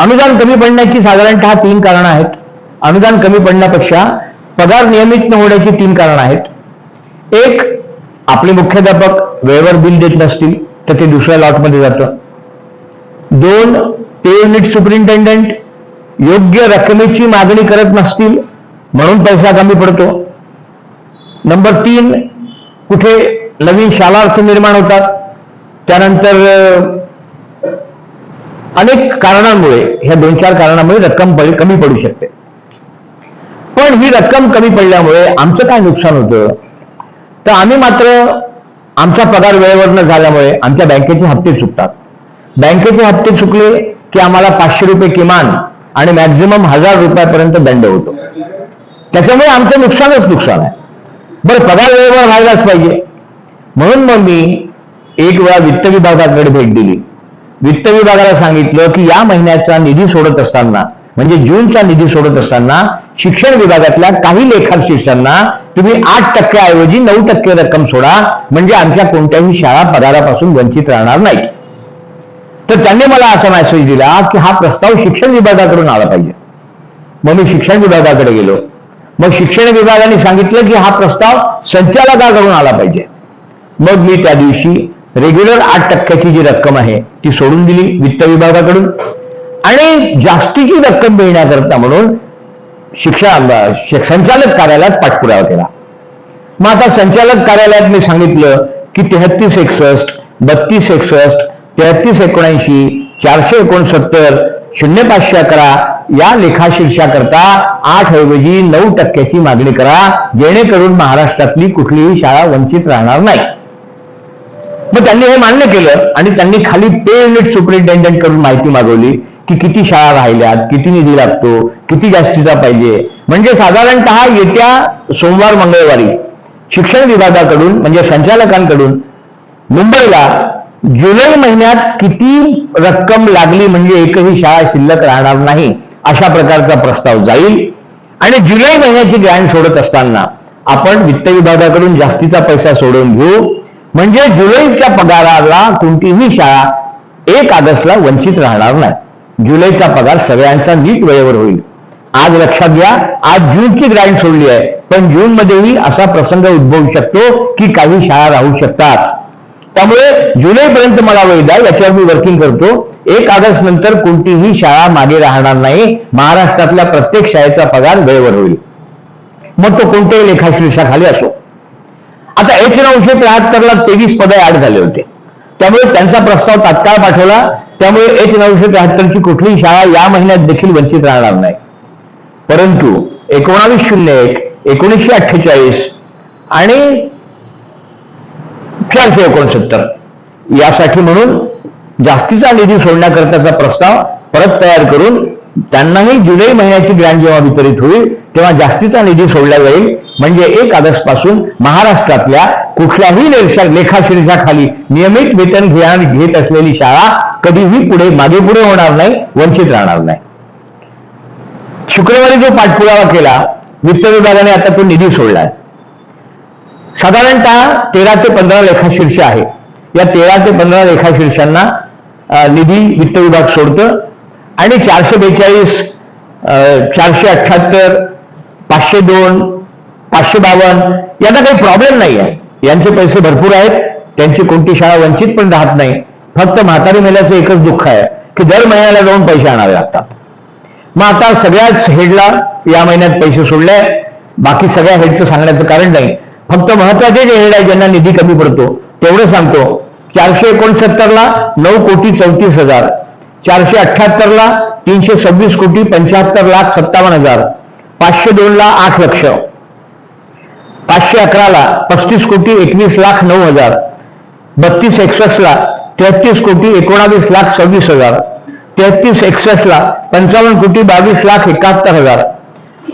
अनुदान कमी पडण्याची साधारणतः तीन कारणं आहेत. अनुदान कमी पडण्यापेक्षा पगार नियमित न होण्याची तीन कारणं आहेत. एक आपले मुख्याध्यापक वेळेवर बिल देत नसतील तर ते दुसऱ्या लॉटमध्ये जातं. दोन ते युनिट सुपरिंटेंडंट योग्य रकमेची मागणी करत नसतील म्हणून पैसा कमी पडतो. नंबर तीन कुठे नवीन शाला अर्थ निर्माण होतात. त्यानंतर अनेक कारणांमुळे ह्या दोन चार कारणामुळे रक्कम कमी पडू शकते. पण ही रक्कम कमी पडल्यामुळे आमचं काय नुकसान होतं? तर आम्ही मात्र आमचा पगार वेळेवर न झाल्यामुळे आमच्या बँकेचे हप्ते चुकतात बँकेचे हप्ते चुकले की आम्हाला पाचशे रुपये किमान आणि मॅक्झिमम हजार रुपयापर्यंत दंड होतो. त्याच्यामुळे आमचं नुकसानच नुकसान आहे. बरं पगार वेळेवर व्हायलाच पाहिजे. म्हणून मग मी एक वेळा वित्त विभागाकडे भेट दिली. वित्त विभागाला सांगितलं की या महिन्याचा निधी सोडत असताना म्हणजे जूनचा निधी सोडत असताना शिक्षण विभागातल्या काही लेखाशीर्षांना तुम्ही आठ टक्क्याऐवजी नऊ टक्के रक्कम सोडा म्हणजे आमच्या कोणत्याही शाळा पगारापासून वंचित राहणार नाहीत. तर त्यांनी मला असा मेसेज दिला की हा प्रस्ताव शिक्षण विभागाकडून आला पाहिजे. मग मी शिक्षण विभागाकडे गेलो. मग शिक्षण विभागाने सांगितलं की हा प्रस्ताव संचालकाकडून आला पाहिजे. मग मी त्या दिवशी रेग्युलर आठ टक्क्याची जी रक्कम आहे ती सोडून दिली वित्त विभागाकडून. आणि जास्तीची रक्कम मिळण्याकरता म्हणून शिक्षा संचालक कार्यालयात पाठपुरावा केला. मग आता संचालक कार्यालयात मी सांगितलं की तेहत्तीस एकसष्ट बत्तीस एकसष्ट तेहत्तीस एकोणऐंशी चारशे एकोणसत्तर शून्य पाचशे अकरा या लेखाशीर्षाकरता आठ ऐवजी नऊ टक्क्याची मागणी करा जेणेकरून महाराष्ट्रातली कुठलीही शाळा वंचित राहणार नाही. मग त्यांनी हे मान्य केलं आणि त्यांनी खाली पे युनिट सुपरिटेंडंट करून माहिती मागवली की किती शाळा राहिल्यात किती निधी लागतो किती जास्तीचा पाहिजे. म्हणजे साधारणतः येत्या सोमवार मंगळवारी शिक्षण विभागाकडून म्हणजे संचालकांकडून मुंबईला जुलै महिन्यात किती रक्कम लागली म्हणजे एकही शाळा शिल्लक राहणार नाही अशा प्रकारचा प्रस्ताव जाईल. आणि जुलै महिन्याची ग्रँड सोडत असताना आपण वित्त विभागाकडून जास्तीचा पैसा सोडून घेऊ. म्हणजे जुलैच्या पगाराला कोणतीही शाळा एक ऑगस्टला वंचित राहणार नाही. जुलैचा पगार सगळ्यांचा नीट वेळेवर होईल. आज लक्षात घ्या आज जूनची ग्राईंड सोडली आहे. पण जून मध्येही असा प्रसंग उद्भवू शकतो की काही शाळा राहू शकतात. त्यामुळे जुलैपर्यंत मला वेळ द्या याच्यावर मी वर्किंग करतो. एक ऑगस्ट नंतर कोणतीही शाळा मागे राहणार नाही. महाराष्ट्रातल्या प्रत्येक शाळेचा पगार वेळेवर होईल. मग तो कोणत्याही लेखाशीर्षाखाली असो. आता नऊशे त्र्याहत्तरला तेवीस पदे ऍड झाले होते. त्यामुळे त्यांचा प्रस्ताव तात्काळ पाठवला. त्यामुळे एच नऊशे त्र्याहत्तरची कुठलीही शाळा या महिन्यात देखील वंचित राहणार नाही. परंतु एकोणावीस शून्य एक एकोणीसशे अठ्ठेचाळीस आणि चारशे एकोणसत्तर यासाठी म्हणून जास्तीचा निधी सोडण्याकरताचा प्रस्ताव परत तयार करून त्यांनाही जुलै महिन्याची ग्रँड जेव्हा वितरित होईल तेव्हा जास्तीचा निधी सोडला जाईल. म्हणजे एक ऑगस्टपासून महाराष्ट्रातल्या कुठल्याही लेखा नियमित वेतन घेण घेत असलेली शाळा कधीही पुढे मागे पुढे होणार नाही वंचित राहणार नाही. शुक्रवारी जो पाठपुरावा केला वित्त विभागाने आता तो निधी सोडलाय. साधारणतः तेरा ते पंधरा लेखाशीर्ष आहे. या तेरा ते पंधरा लेखाशीर्षांना निधी वित्त विभाग सोडतं. आणि चारशे बेचाळीस चारशे अठ्ठ्याहत्तर पाचशे दोन पाचशे बावन्न. यांना काही प्रॉब्लेम नाही आहे यांचे पैसे भरपूर आहेत. त्यांची कोणती शाळा वंचित पण राहत नाही. फक्त म्हातारी महिलाचं एकच दुःख आहे की दर महिन्याला जाऊन पैसे आणावे लागतात. मग आता सगळ्याच हेडला या महिन्यात पैसे सोडले. बाकी सगळ्या हेडचं सांगण्याचं कारण नाही. फक्त महत्त्वाचे जे हेड आहे ज्यांना निधी कमी पडतो तेवढं सांगतो. चारशे एकोणसत्तरला नऊ कोटी चौतीस हजार. चारशे अठ्ठ्याहत्तरला तीनशे सव्वीस कोटी पंच्याहत्तर लाख सत्तावन्न हजार. पाचशे दोनला आठ लक्ष. पाचशे अकराला पस्तीस कोटी एकवीस लाख नऊ हजार. बत्तीस एकसष्टला तेहतीस कोटी एकोणावीस लाख सव्वीस हजार. तेहतीस एकसष्टला पंचावन्न कोटी बावीस लाख एकाहत्तर हजार.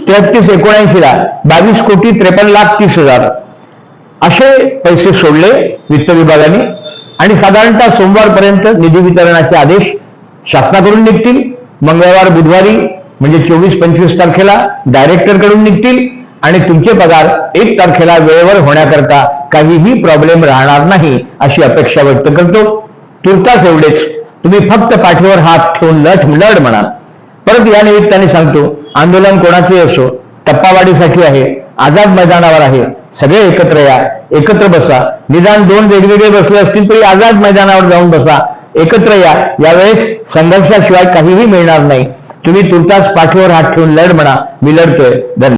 तेहतीस एकोणऐंशीला बावीस कोटी त्रेपन्न लाख तीस हजार. असे पैसे सोडले वित्त विभागाने आणि साधारणतः सोमवारपर्यंत निधी वितरणाचे आदेश शासनाकडून निघतील. मंगळवार बुधवारी म्हणजे चोवीस पंचवीस तारखेला डायरेक्टरकडून निघतील. आणि तुमचे पगार एक तारखेला वेळेवर होण्याकरता काहीही प्रॉब्लेम राहणार नाही अशी अपेक्षा व्यक्त करतो. तुर्तास एवढेच. तुम्ही फक्त पाठीवर हात ठेवून लढ लढ म्हणा. परत या निमित्ताने सांगतो आंदोलन कोणाचे असो टप्पावाडीसाठी आहे आझाद मैदानावर आहे सगळे एकत्र या एकत्र बसा. निदान दोन वेगवेगळे बसले असतील तरी आझाद मैदानावर जाऊन बसा. एकत्र या यावेळेस संघर्षाशिवाय काहीही मिळणार नाही. तुम्ही तुर्तास पाठीवर हात ठेवून लढ म्हणा. मी लढतोय. धन्यवाद.